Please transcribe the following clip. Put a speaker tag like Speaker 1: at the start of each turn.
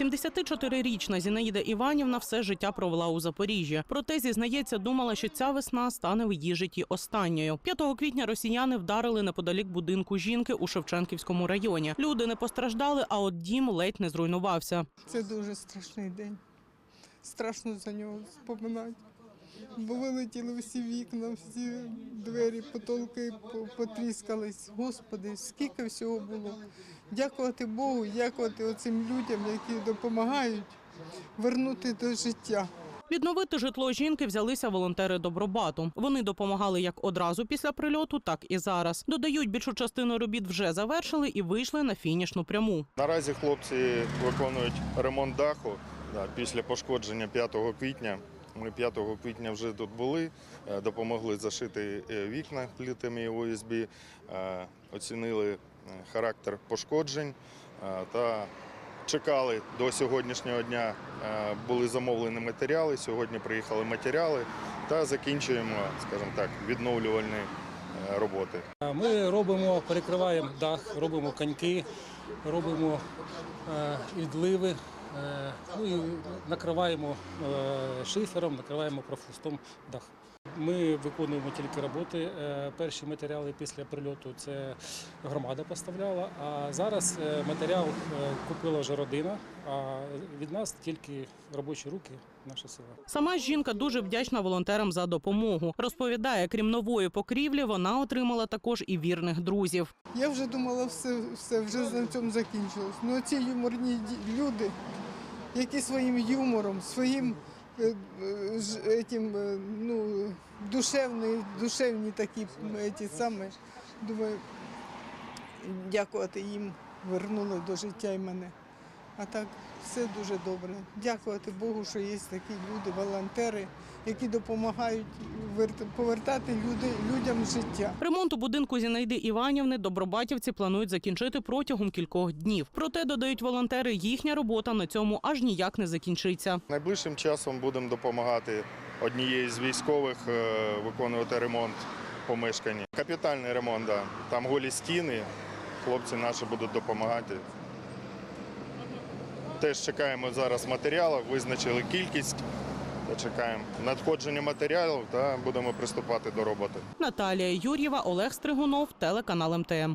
Speaker 1: 74-річна Зінаїда Іванівна все життя провела у Запоріжжі. Проте зізнається, думала, що ця весна стане в її житті останньою. 5 квітня росіяни вдарили неподалік будинку жінки у Шевченківському районі. Люди не постраждали, а от дім ледь не зруйнувався.
Speaker 2: Це дуже страшний день. Страшно за нього споминати. Бо вилетіли всі вікна, всі двері, потолки потріскались. Господи, скільки всього було. Дякувати Богу, дякувати оцим людям, які допомагають вернути до життя.
Speaker 1: Відновити житло жінки взялися волонтери Добробату. Вони допомагали як одразу після прильоту, так і зараз. Додають, більшу частину робіт вже завершили і вийшли на фінішну пряму.
Speaker 3: Наразі хлопці виконують ремонт даху да, після пошкодження 5 квітня. Ми 5 квітня вже тут були, е, допомогли зашити е, вікна плітами ОСБ, е, оцінили характер пошкоджень та чекали до сьогоднішнього дня. Були замовлені матеріали. Сьогодні приїхали матеріали та закінчуємо, скажімо так, відновлювальні роботи.
Speaker 4: Ми робимо, перекриваємо дах, робимо коньки, робимо відливи, ну і накриваємо е, шифером, накриваємо профустом дах. Ми виконуємо тільки роботи. Е, Перші матеріали після прильоту це громада поставляла. А зараз е, матеріал е, купила вже родина. А від нас тільки робочі руки, наша сила.
Speaker 1: Сама жінка дуже вдячна волонтерам за допомогу. Розповідає, крім нової покрівлі, вона отримала також і вірних друзів.
Speaker 2: Я вже думала, все, все вже на цьому закінчилось. Ну ці юморні люди, які своїм юмором, своїм е, е, етім, е, ну, душевні, душевні такі ці ті самі, думаю, дякувати їм, вернули до життя і мене. А так все дуже добре. Дякувати Богу, що є такі люди, волонтери, які допомагають верт- повертати люди, людям життя.
Speaker 1: Ремонт у будинку Зінаїди Іванівни добробатівці планують закінчити протягом кількох днів. Проте додають волонтери, їхня робота на цьому аж ніяк не закінчиться.
Speaker 3: Найближчим часом будемо допомагати однієї з військових е, виконувати ремонт помешкання. Капітальний ремонт, да. там голі стіни, хлопці наші будуть допомагати. Теж чекаємо зараз матеріалів, визначили кількість. Чекаємо надходження матеріалів та будемо приступати до роботи.
Speaker 1: Наталія Юр'єва, Олег Стригунов, телеканал МТМ.